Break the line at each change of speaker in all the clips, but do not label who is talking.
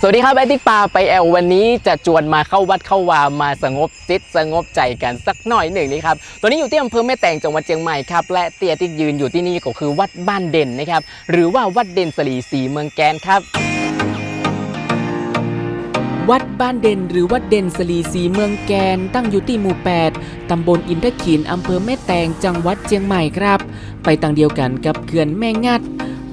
สวัสดีครับไอติ๊กปาไปแอลวันนี้จะจวนมาเข้าวัดเข้าวามาสงบจิตสงบใจกันสักหน่อยหนึ่งนี่ครับตัวนี้อยู่ที่อำเภอแม่แตงจังหวัดเชียงใหม่ครับและเตียที่ยืนอยู่ที่นี่ก็คือวัดบ้านเด่นนะครับหรือว่าวัดเด่นสลีสีเมืองแกนครับ วัดบ้านเด่นหรือวัดเด่นสลีสีเมืองแกน ตั้งอยู่ที่หมู่ 8 ตำบลอินทขีนอำเภอแม่แตงจังหวัดเชียงใหม่ครับ ไปต่างเดียวกันกับเขื่อนแม่งัด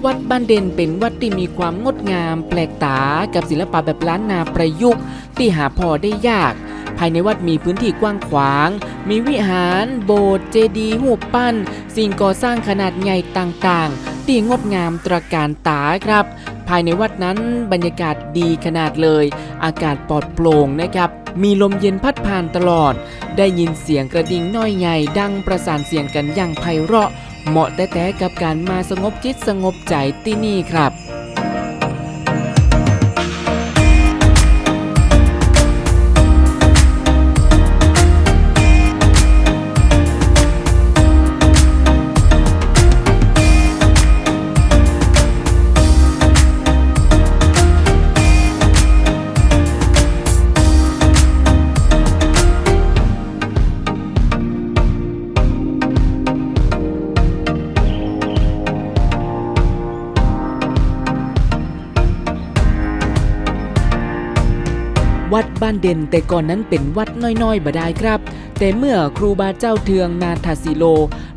วัดบ้านเด่นเป็นวัดที่มีความงดงาม แปลกตากับศิลปะแบบล้านนาประยุกต์ที่หาพอได้ยาก ภายในวัดมีพื้นที่กว้างขวาง มีวิหาร โบสถ์เจดีย์หูปปั้น สิ่งก่อสร้างขนาดใหญ่ต่างๆ ที่งดงามตระการตาครับ ภายในวัดนั้นบรรยากาศดีขนาดเลย อากาศปลอดโปร่งนะครับมีลมเย็นพัดผ่านตลอด ได้ยินเสียงกระดิ่งน้อยใหญ่ดังประสานเสียงกันอย่างไพเราะ เหมาะแต่แต่กับการมาสงบจิตสงบใจที่นี่ครับ วัดบ้านเด่นแต่ก่อนนั้นเป็นวัดน้อยๆบ่ได้ครับ แต่เมื่อครูบาเจ้าเทืองนาทาสิโล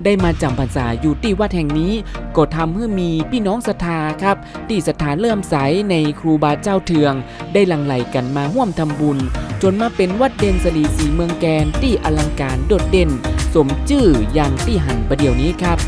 ได้มาจำพรรษาอยู่ที่วัดแห่งนี้ ก็ทำให้มีพี่น้องศรัทธาครับที่ศรัทธาเลื่อมใสในครูบาเจ้าเทือง ได้หลั่งไหลกันมาร่วมทำบุญ จนมาเป็นวัดเด่นสลีสีเมืองแกนที่อลังการโดดเด่น สมชื่ออย่างที่หันประเดี๋ยวนี้ครับ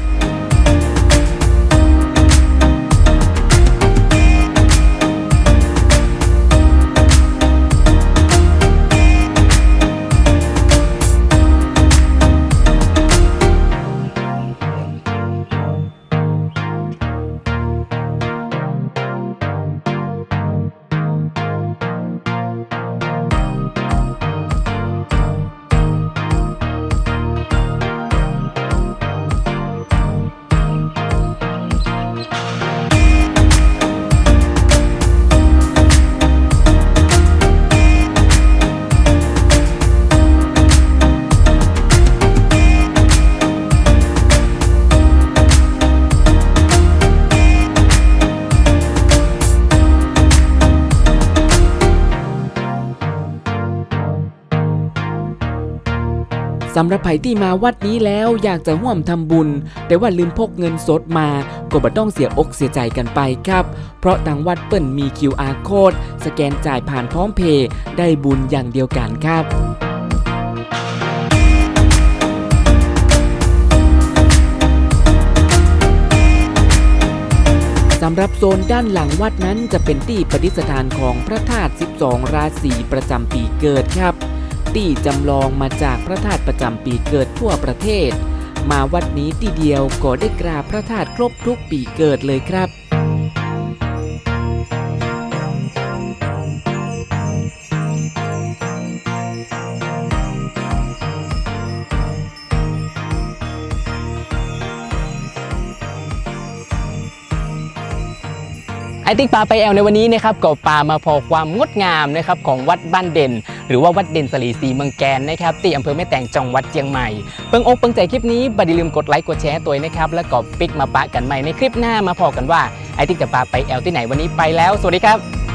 สำหรับไผที่มาวัดนี้แล้วอยากจะร่วมทำบุญ แต่ว่าลืมพกเงินสดมา ก็บ่ต้องเสียอกเสียใจกันไปครับ เพราะทางวัดเปิ่นมี QR code สแกนจ่ายผ่านพร้อมเพย์ได้บุญอย่างเดียวกันครับสำหรับโซนด้านหลังวัดนั้นจะเป็นที่ประดิษฐานของพระธาตุ 12 ราศีประจำปีเกิดครับ ตี้จำลองมาจากพระธาตุประจำปีเกิดทั่วประเทศ มาวัดนี้ทีเดียวก็ได้กราบพระธาตุครบทุกปีเกิดเลยครับ ไอติ๊กปาไปแอลในวันนี้นะครับก็ปามาพอความงดงามนะครับของวัดบ้านเด่น หรือว่าวัดเด่นสลีสีเมืองแกนนะครับที่อำเภอแม่แตงจังหวัดเชียงใหม่เปิงอกเปิงใจคลิปนี้บัดลืมกดไลค์กดแชร์ตัวเองนะครับแล้วก็ปิกมาปะกันใหม่ในคลิปหน้ามาพอกันว่าไอติ๊กจะปาไปแอลที่ไหนวันนี้ไปแล้ว สวัสดีครับ